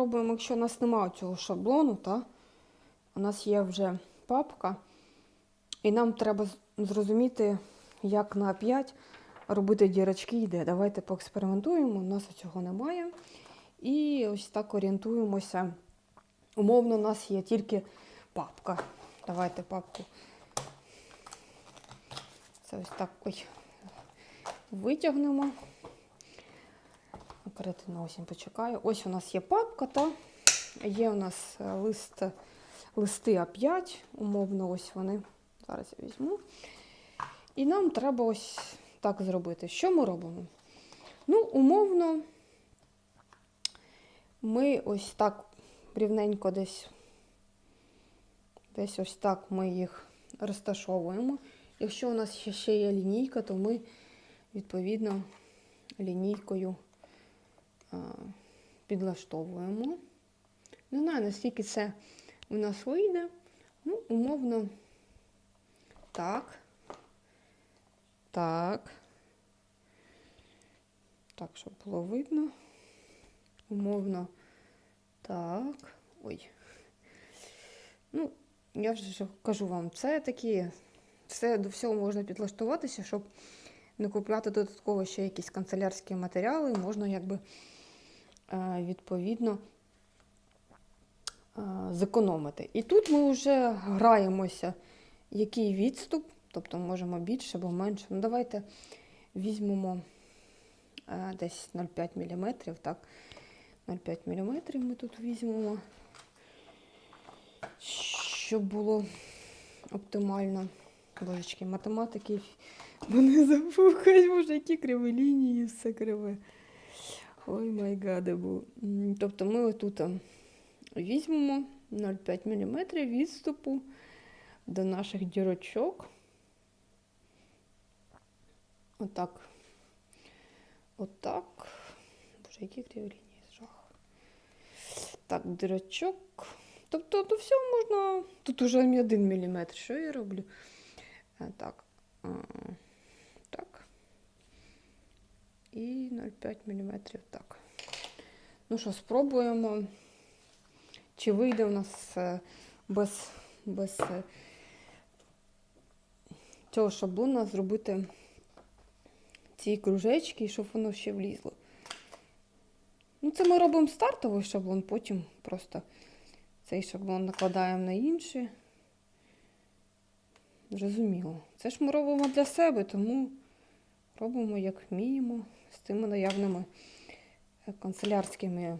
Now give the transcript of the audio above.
спробуємо, якщо у нас немає цього шаблону, та у нас є вже папка, і нам треба зрозуміти, як на 5 робити дірочки і де. Давайте поекспериментуємо, у нас цього немає. І ось так орієнтуємося. Умовно, у нас є тільки папка. Давайте папку. Це ось так ой, витягнемо. Оперативно осінь почекаю. Ось у нас є папка, та є у нас е, лист, листи А5, умовно, ось вони. Зараз я візьму. І нам треба ось так зробити. Що ми робимо? Ну, умовно, ми ось так рівненько десь, десь ось так ми їх розташовуємо. Якщо у нас ще, є лінійка, то ми відповідно лінійкою підлаштовуємо. Не знаю, наскільки це у нас вийде. Ну, умовно, так. Так. Так, щоб було видно. Умовно. Так. Ой. Ну, я вже кажу вам, це такі. Все до всього можна підлаштуватися, щоб не купляти додатково ще якісь канцелярські матеріали, можна якби відповідно е, зекономити. І тут ми вже граємося, який відступ, тобто можемо більше або менше. Ну, давайте візьмемо е, десь 0,5 мм. Так, 0,5 мм ми тут візьмемо, щоб було оптимально. Божечки, математики мене запухають, боже, які криві лінії, все криве. Ой май гадебу. Тобто ми отут візьмемо 0,5 мм відступу до наших дірочок. Отак. Отак. Боже, які криві лінії, жах. Так, дірочок. Тобто до всього можна. Тут уже 1 мм. Що я роблю? Е, Так. І 0,5 мм. Так. Ну що, спробуємо. Чи вийде у нас е, без, без е, цього шаблона зробити ці кружечки, щоб воно ще влізло. Ну, це ми робимо стартовий шаблон, потім просто цей шаблон накладаємо на інший. Зрозуміло. Це ж ми робимо для себе, тому робимо як вміємо з тими наявними е, канцелярськими